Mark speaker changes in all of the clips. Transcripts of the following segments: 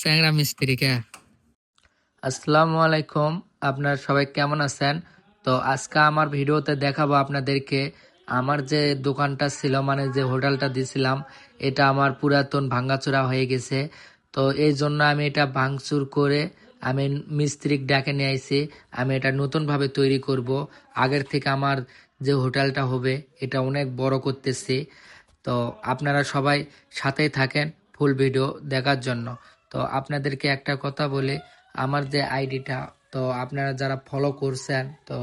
Speaker 1: স্যাংরা মিস্ত্রি কে
Speaker 2: আসসালামু আলাইকুম, আপনার সবাই কেমন আছেন? তো আজকে আমার ভিডিওতে দেখাবো আপনাদেরকে আমার যে দোকানটা ছিল মানে যে হোটেলটা দিছিলাম, এটা আমার পুরাতন ভাঙ্গাচোরা হয়ে গেছে। তো এই জন্য আমি এটা ভাঙচুর করে আমি মিস্ত্রিক ডাকে নিয়ে আইছি, আমি এটা নতুনভাবে তৈরি করব। আগের থেকে আমার যে হোটেলটা হবে, এটা অনেক বড় করতেছি। তো আপনারা সবাই সাথেই থাকেন ফুল ভিডিও দেখার জন্য। তো আপনাদেরকে একটা কথা বলি, আমার যে আইডিটা, তো আপনারা যারা ফলো করছেন, তো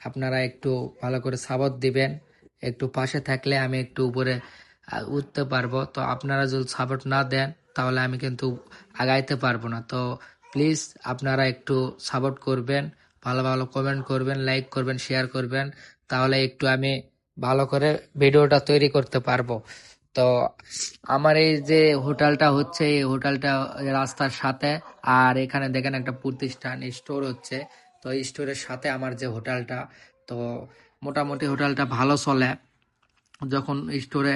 Speaker 2: আপনারা একটু ভালো করে সাবত দিবেন, একটু পাশে থাকলে আমি একটু উপরে উঠতে পারব। তো আপনারা যদি সাপোর্ট না দেন, তাহলে আমি কিন্তু আগাইতে পারব না। তো প্লিজ আপনারা একটু সাপোর্ট করবেন, ভালো ভালো কমেন্ট করবেন লাইক করবেন শেয়ার করবেন, তাহলে একটু আমি ভালো করে ভিডিওটা তৈরি করতে পারব। তো আমার এই যে হোটেলটা হচ্ছে, এই হোটেলটা রাস্তার সাথে, আর এখানে দেখেন একটা প্রতিষ্ঠান, স্টোর হচ্ছে। তো এই স্টোরের সাথে আমার যে হোটেলটা, তো মোটামুটি হোটেলটা ভালো চলে। যখন স্টোরে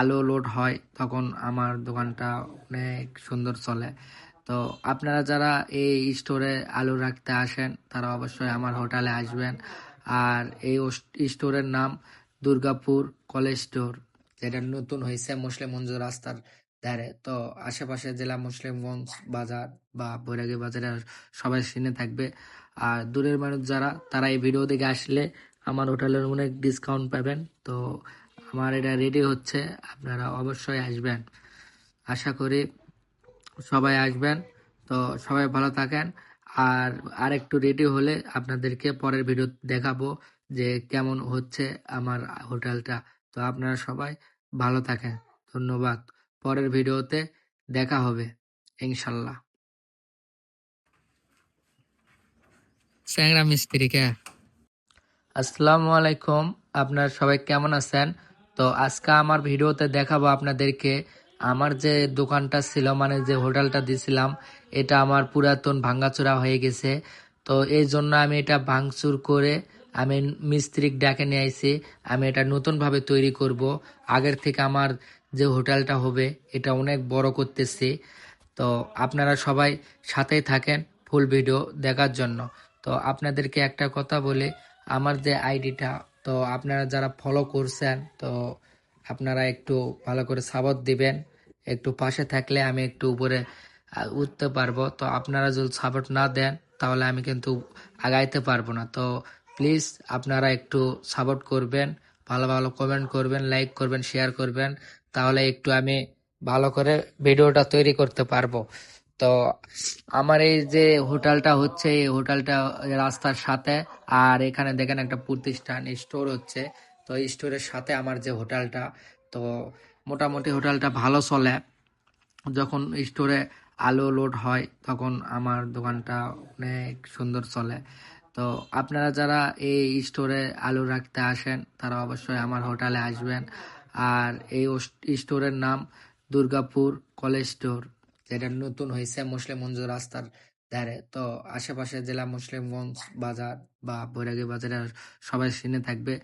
Speaker 2: আলো লোড হয়, তখন আমার দোকানটা অনেক সুন্দর চলে। তো আপনারা যারা এই স্টোরে আলু রাখতে আসেন, তারা অবশ্যই আমার হোটেলে আসবেন। আর এই স্টোরের নাম দুর্গাপুর কলেজ স্টোর। যেটা নতুন হয়েছে মুসলিম মুসলিমগঞ্জ রাস্তার ধারে। তো আশেপাশে জেলা মুসলিমগঞ্জ বাজার বা বৈরাগী বাজারে সবাই চিনে থাকবে। আর দূরের মানুষ যারা, তারা এই ভিডিও দেখে আসলে আমার হোটেলের অনেক ডিসকাউন্ট পাবেন। তো আমার এটা রেডি হচ্ছে, আপনারা অবশ্যই আসবেন। আশা করি সবাই আসবেন। তো সবাই ভালো থাকেন। আর আর একটু রেডি হলে আপনাদেরকে পরের ভিডিও দেখাবো যে কেমন হচ্ছে আমার হোটেলটা। তো আপনারা সবাই ভালো থাকেন ধন্যবাদ। পরের ভিডিওতে দেখা হবে, ইনশাল্লাহ।
Speaker 1: স্যাংরা মিস্ত্রি কে
Speaker 2: আসসালামু আলাইকুম। আপনার সবাই কেমন আছেন? তো আজকে আমার ভিডিওতে দেখাবো আপনাদেরকে আমার যে দোকানটা ছিল মানে যে হোটেলটা দিছিলাম, এটা আমার পুরাতন ভাঙ্গাচোরা হয়ে গেছে। তো এই জন্য আমি এটা ভাঙচুর করে আমি মিস্ত্রিক ডাকে নিয়ে আইছি আমি এটা নতুনভাবে তৈরি করব। আগের থেকে আমার যে হোটেলটা হবে, এটা অনেক বড় করতেছি। তো আপনারা সবাই সাথেই থাকেন ফুল ভিডিও দেখার জন্য। তো আপনাদেরকে একটা কথা বলি, আমার যে আইডিটা, তো আপনারা যারা ফলো করছেন, তো আপনারা একটু ভালো করে সাবত দিবেন। একটু পাশে থাকলে আমি একটু উপরে উঠতে পারব। তো আপনারা যদি সাপোর্ট না দেন, তাহলে আমি কিন্তু আগাইতে পারব না। তো প্লিজ আপনারা একটু সাপোর্ট করবেন, ভালো ভালো কমেন্ট করবেন লাইক করবেন শেয়ার করবেন, তাহলে একটু আমি ভালো করে ভিডিওটা তৈরি করতে পারব। তো আমার এই যে হোটেলটা হচ্ছে, এই হোটেলটা রাস্তার সাথে, আর এখানে দেখেন একটা প্রতিষ্ঠান স্টোর হচ্ছে। তো স্টোরের সাথে আমার যে হোটেলটা, তো মোটামুটি হোটেলটা ভালো চলে। যখন স্টোরে আলো লোড হয়, তখন আমার দোকানটা অনেক সুন্দর চলে। তো আপনারা যারা এই স্টোরে আলু রাখতে আসেন, তারা অবশ্যই আমার হোটেলে আসবেন। আর এই স্টোরের নাম দুর্গাপুর কলেজ স্টোর যেটা নতুন হয়েছে মুসলিমগঞ্জ রাস্তার ধারে। তো আশেপাশে জেলা মুসলিমগঞ্জ বাজার বা বৈরাগী বাজারে সবাই চিনে থাকবে।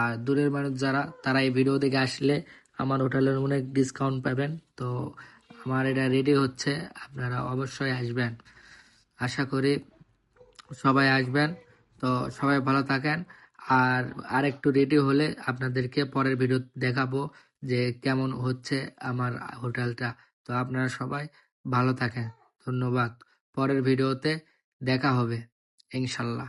Speaker 2: আর দূরের মানুষ যারা, তারা এই ভিডিও দেখে আসলে আমার হোটেলের অনেক ডিসকাউন্ট পাবেন। তো আমার এটা রেডি হচ্ছে, আপনারা অবশ্যই আসবেন। আশা করি সবাই আসবেন। তো সবাই ভালো থাকেন। আর আর একটু রেডি হলে আপনাদেরকে পরের ভিডিও দেখাবো যে কেমন হচ্ছে আমার হোটেলটা। তো আপনারা সবাই ভালো থাকেন। ধন্যবাদ। পরের ভিডিওতে দেখা হবে, ইনশাল্লাহ।